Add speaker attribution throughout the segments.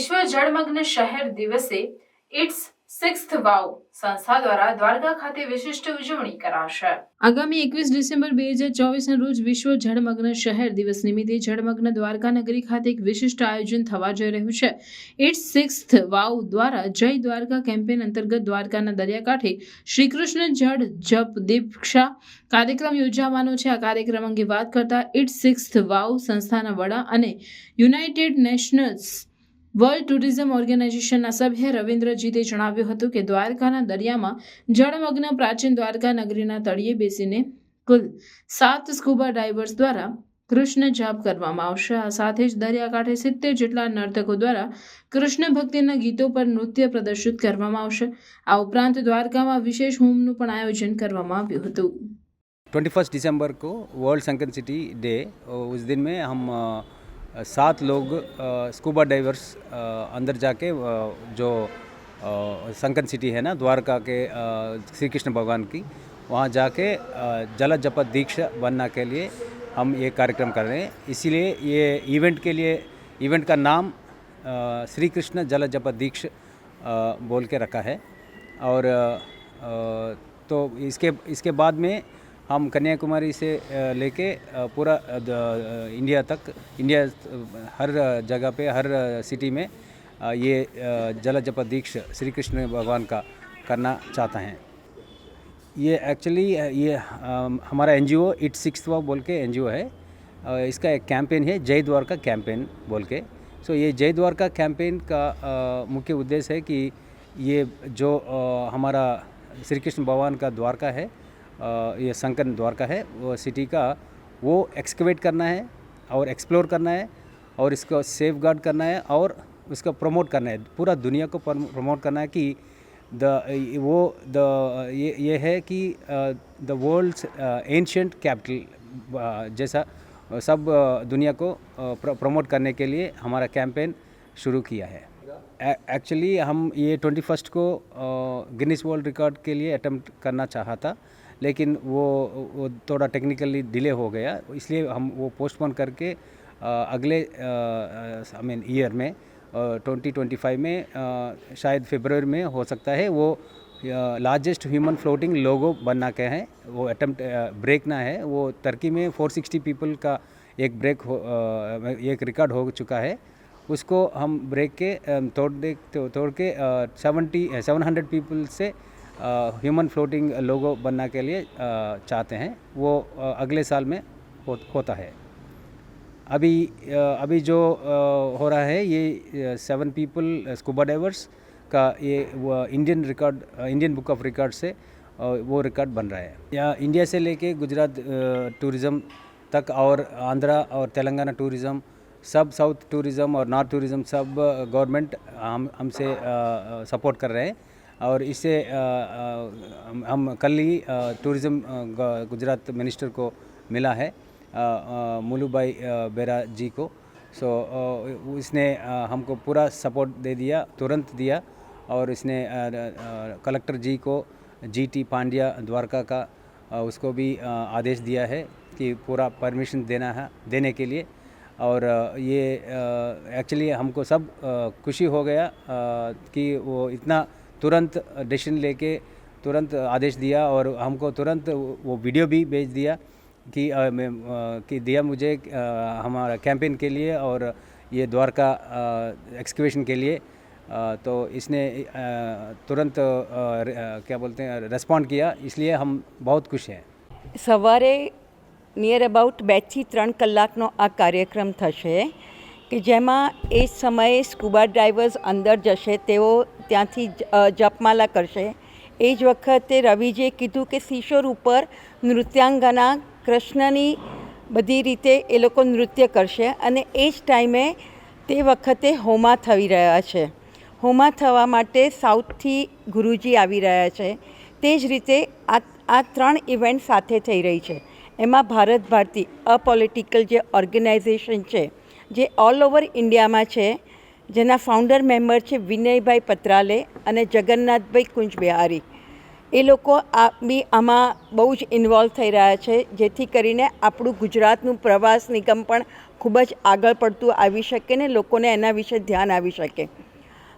Speaker 1: વિશ્વ જળમગ્ન શહેર દિવસે ઇટ્સ સિક્સ્થ વાવ સંસ્થા દ્વારા દ્વારકા ખાતે વિશિષ્ટ ઉજવણી કરાશે. આગામી એકવીસ ડિસેમ્બર બે હજાર ચોવીસના રોજ વિશ્વ જળમગ્ન શહેર દિવસ નિમિત્તે જળમગ્ન દ્વારકા નગરી ખાતે એક વિશિષ્ટ આયોજન થવા જઈ રહ્યું છે. ઇટ્સ સિક્સ્થ વાવ દ્વારા જય દ્વારકા કેમ્પેન અંતર્ગત દ્વારકાના દરિયાકાંઠે શ્રીકૃષ્ણ જળ જપ દીક્ષા કાર્યક્રમ યોજાવાનો છે. આ કાર્યક્રમ અંગે વાત કરતા ઇટ્સ સિક્સ્થ વાવ સંસ્થાના વડા અને યુનાઇટેડ નેશન્સ વર્લ્ડ ટુરિઝમ ઓર્ગેનાઇઝેશનના સભ્ય રવિન્દ્રજીતે જણાવ્યું હતું કે દ્વારકાના દરિયામાં જળમગ્ન પ્રાચીન દ્વારકા નગરીના તળિયે બેસીને કુલ સાત સ્કૂબા ડાઇવર્સ દ્વારા કૃષ્ણ જાપ કરવામાં આવશે આ સાથે જ દરિયાકાંઠે સિત્તેર જેટલા નર્તકો દ્વારા કૃષ્ણ ભક્તિના ગીતો પર નૃત્ય પ્રદર્શિત કરવામાં આવશે આ ઉપરાંત દ્વારકામાં વિશેષ હોમનું પણ આયોજન કરવામાં આવ્યું હતું
Speaker 2: ट्वेंटी फर्स्ट दिसंबर को वर्ल्ड संकन सिटी डे उस दिन में हम अ, सात लोग स्कूबा डाइवर्स अंदर जाके जो संकन सिटी है ना, द्वारका के श्री कृष्ण भगवान की, वहाँ जाके जल जपत दीक्षा बनना के लिए हम ये कार्यक्रम कर रहे हैं। इसीलिए ये इवेंट के लिए इवेंट का नाम श्री कृष्ण जल जपत दीक्ष बोल के रखा है। और तो इसके इसके बाद में हम कन्याकुमारी से लेके पूरा इंडिया तक, इंडिया हर जगह पे, हर सिटी में ये जल जप दीक्ष श्री कृष्ण भगवान का करना चाहते हैं। ये एक्चुअली ये हमारा N G O it six बोल के एनजीओ है। इसका एक कैंपेन है, जय द्वारका कैंपेन बोल के। सो ये जय द्वारका कैंपेन का मुख्य उद्देश्य है कि ये जो हमारा श्री कृष्ण भगवान का द्वारका है ये संकन द्वारका है, वो सिटी का, वो एक्सकवेट करना है और एक्सप्लोर करना है और इसको सेफ़ गार्ड करना है और उसका प्रमोट करना है। पूरा दुनिया को प्रमोट करना है कि द वो द ये ये है कि द वर्ल्ड्स एंशंट कैपिटल जैसा सब दुनिया को प्रमोट करने के लिए हमारा कैंपेन शुरू किया है। एक्चुअली हम ये ट्वेंटी फ़र्स्ट को गिनीस वर्ल्ड रिकॉर्ड के लिए अटेम्प्ट करना चाहा था। लेकिन वो वो थोड़ा टेक्निकली डिले हो गया इसलिए हम वो पोस्टपोन करके अगले आई मीन ईयर में ट्वेंटी ट्वेंटी फाइव में अ, शायद फेबर में हो सकता है वो लार्जेस्ट ह्यूमन फ्लोटिंग लोगो बनना के हैं वो अटेम्प्ट ब्रेक ना है वो टर्की में 460 पीपल का एक ब्रेक हो अ, एक रिकॉर्ड हो चुका है उसको हम ब्रेक के तोड़ दे तोड़ के सेवेंटी सेवन हंड्रेड पीपल से ह्यूमन फ्लोटिंग लोगो बनना के लिए चाहते हैं। वो अगले साल में हो, होता है। अभी अभी जो हो रहा है ये सेवन पीपल स्कूबा डाइवर्स का ये वो Indian record Indian book of record से वो रिकॉर्ड बन रहा है। या इंडिया से लेके गुजरात टूरिज़्म तक और आंध्रा और तेलंगाना टूरिज़्म सब साउथ टूरिज़्म और नॉर्थ टूरिज़्म सब गवर्नमेंट हम हमसे सपोर्ट कर रहे हैं। और अ, हम- कल ही टूरिज़्म गुजरात मिनिस्टर को मिला है मुलू भाई बेरा जी को। सो इसने हमको पूरा सपोर्ट दे दिया तुरंत दिया और इसने कलेक्टर जी को जी टी पांड्या द्वारका का उसको भी आदेश दिया है कि पूरा परमिशन देना है देने के लिए। और ये एक्चुअली हमको सब खुशी हो गया कि वो इतना तुरंत डिसीजन लेके तुरंत आदेश दिया और हमको तुरंत वो वीडियो भी भेज दिया कि अ, मैं, अ, कि दिया मुझे अ, हमारा कैंपेन के लिए और ये द्वारका एक्सक्वेशन के लिए अ, तो इसने अ, तुरंत अ, रे- अ, क्या बोलते हैं रेस्पॉन्ड किया इसलिए हम बहुत खुश हैं
Speaker 3: સવારે નિયર અબાઉટ બેથી ત્રણ કલાકનો આ કાર્યક્રમ થશે કે જેમાં એ સમયે સ્કૂબા ડ્રાઈવર્સ અંદર જશે, તેઓ ત્યાંથી જપમાલા કરશે. એ જ વખતે રવિજીએ કીધું કે શીશોર ઉપર નૃત્યાંગના કૃષ્ણની બધી રીતે એ લોકો નૃત્ય કરશે અને એ જ ટાઈમે તે વખતે હોમા થઈ રહ્યા છે. હોમા થવા માટે સાઉથથી ગુરુજી આવી રહ્યા છે. તે જ રીતે આ આ ત્રણ ઇવેન્ટ સાથે થઈ રહી છે. એમાં ભારત ભારતી અપોલિટિકલ જે ઓર્ગેનાઇઝેશન છે જે ઓલ ઓવર ઇન્ડિયામાં છે, જેના ફાઉન્ડર મેમ્બર છે વિનયભાઈ પત્રાલે અને જગન્નાથભાઈ કુંજ બિહારી એ લોકો આ, બી આમાં બહુ જ ઇન્વોલ્વ થઈ રહ્યા છે, જેથી કરીને આપણું ગુજરાતનું પ્રવાસ નિગમ પણ ખૂબ જ આગળ પડતું આવી શકે ને લોકોને એના વિશે ધ્યાન આવી શકે.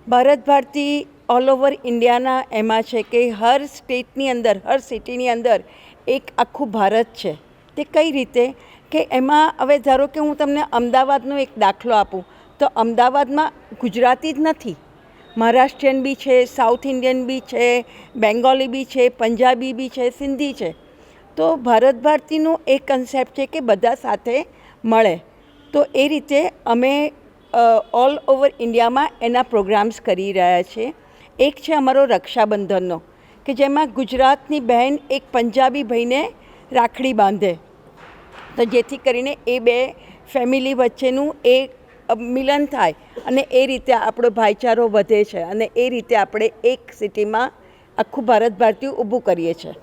Speaker 3: ભારત ભારતી ઓલ ઓવર ઇન્ડિયાના એમાં છે કે હર સ્ટેટની અંદર, હર સિટીની અંદર એક આખું ભારત છે. તે કઈ રીતે? કે એમાં હવે ધારો કે હું તમને અમદાવાદનો એક દાખલો આપું, તો અમદાવાદમાં ગુજરાતી જ નથી. મહારાષ્ટ્રીયન બી છે, સાઉથ ઇન્ડિયન બી છે, બેંગોલી બી છે, પંજાબી બી છે, સિંધી છે. તો ભારત ભારતીનું એક કન્સેપ્ટ છે કે બધા સાથે મળે. તો એ રીતે અમે ઓલ ઓવર ઇન્ડિયામાં એના પ્રોગ્રામ્સ કરી રહ્યા છીએ. એક છે અમારો રક્ષાબંધનનો, કે જેમાં ગુજરાતની બહેન એક પંજાબી ભાઈને રાખડી બાંધે. તો જેથી કરીને એ બે ફેમિલી વચ્ચેનું એ મિલન થાય અને એ રીતે આપણો ભાઈચારો વધે છે અને એ રીતે આપણે એક સિટીમાં આખું ભારત ભારતી ઊભું કરીએ છીએ.